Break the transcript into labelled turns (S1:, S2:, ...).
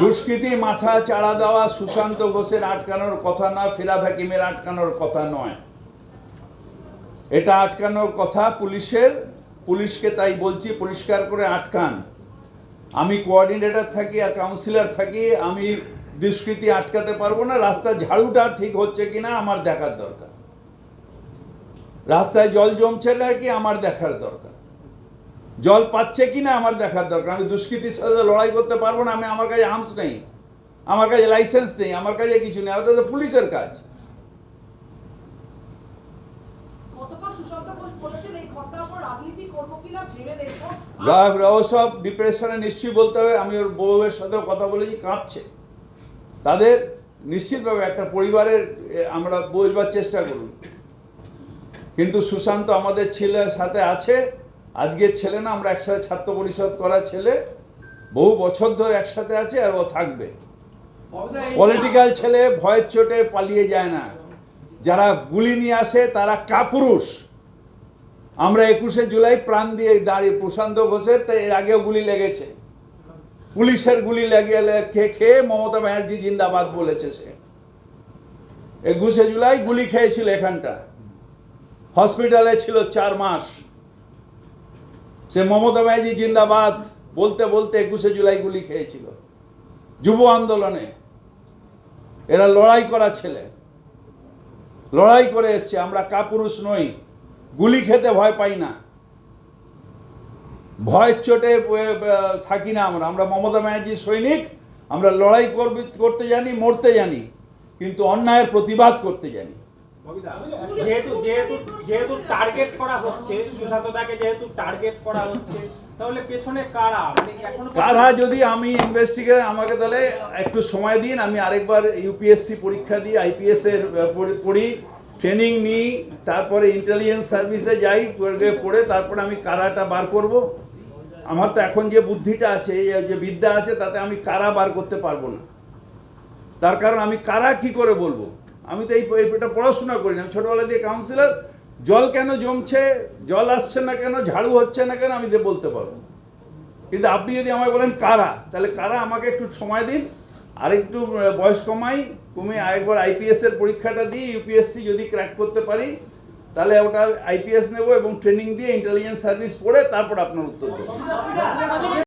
S1: দুষ্কৃতী মাথা
S2: চাড়া দেওয়া সুশান্ত ঘোষের আটকানোর কথা না ফিরাদ হাকিমের আটকানোর কথা নয়। এটা আটকানোর কথা পুলিশের, পুলিশকে তাই বলছি পরিষ্কার করে আটকান। আমি কোঅর্ডিনেটর থাকি আর কাউন্সিলর থাকি, আমি দুষ্কৃতি আটকাতে পারব না রাস্তার ঝাড়ুটা ঠিক হচ্ছে কিনা আমার দেখার দরকার। রাস্তায় জল জমছে না কি আমার দেখার দরকার। জল পাচ্ছে কি না আমার দেখার দরকার। আমি দুষ্কৃতির সাথে লড়াই করতে পারব না আমি আমার কাছে আর্মস নেই আমার কাছে লাইসেন্স নেই আমার কাছে কিছু নেই তো পুলিশের কাজ। রা- ওসব ডিপ্রেশনে নিশ্চয়ই বলতে হবে আমি ওর বউয়ের সাথেও কথা বলেছি কাঁপছে। তাদের নিশ্চিতভাবে একটা পরিবারের আমরা বোঝবার চেষ্টা করুন। কিন্তু সুশান্ত আমাদের ছেলের সাথে আছে, আজকের ছেলে না, আমরা একসাথে ছাত্র পরিষদ করা ছেলে, বহু বছর ধরে একসাথে আছে আর ও থাকবে। পলিটিক্যাল ছেলে ভয়ের চোটে পালিয়ে যায় না। যারা গুলি নিয়ে আসে, তারা কাপুরুষ। আমরা একুশে জুলাই প্রাণ দিয়ে দাঁড়িয়ে প্রশান্ত ঘোষের, তো এর আগেও গুলি লেগেছে। পুলিশের গুলি লেগে খেয়ে খেয়ে মমতা ব্যানার্জি জিন্দাবাদ বলেছে সে। একুশে জুলাই গুলি খেয়েছিল এখানটা। হসপিটালে ছিল চার মাস। সে মমতা ব্যানার্জি জিন্দাবাদ বলতে বলতে একুশে জুলাই গুলি খেয়েছিল। যুব আন্দোলনে। এরা লড়াই করা ছেলে। লড়াই করে এসছে, আমরা কাপুরুষ নই। গুলি খেতে ভয় পাই না। ভয়ের চোটে থাকি না আমরা। আমরা মমতা ব্যানার্জির সৈনিক আমরা লড়াই করবি করতে জানি মরতে জানি কিন্তু অন্যায়ের প্রতিবাদ করতে জানি।
S3: যেহেতু যেহেতু যেহেতু টার্গেট করা হচ্ছে সুশান্ত দাকে যেহেতু টার্গেট করা হচ্ছে তাহলে পেছনে কারা? মানে এখনও
S2: কারা যদি আমি ইনভেস্টিগেট আমাকে তাহলে একটু সময় দিন আমি আরেকবার ইউপিএসসি পরীক্ষা দিই আইপিএস এর পড়ি। ট্রেনিং নিই, তারপরে ইন্টেলিজেন্স সার্ভিসে যাই, পড়ে তারপরে আমি কারাটা বার করব। আমার তো এখন যে বুদ্ধিটা আছে যে বিদ্যা আছে, তাতে আমি কারা বার করতে পারব না। তার কারণ আমি কারা কি করে বলব? আমি তো এই এটা পড়াশোনা করি না। ছোটোবেলা দিয়ে কাউন্সিলর জল কেন জমছে, জল আসছে না কেন, ঝাড়ু হচ্ছে না কেন, আমি বলতে পারব কিন্তু আপনি যদি আমায় বলেন কারা, তাহলে কারা আমাকে একটু সময় দিন আর একটু বয়স কমাই কমিয়ে আরেকবার আইপিএস এর পরীক্ষাটা দিয়ে ইউপিএসসি যদি ক্র্যাক করতে পারি, তাহলে ওটা আইপিএস নেব এবং ট্রেনিং দিয়ে ইন্টেলিজেন্স সার্ভিস পড়ে তারপর আপনার উত্তর দেবো।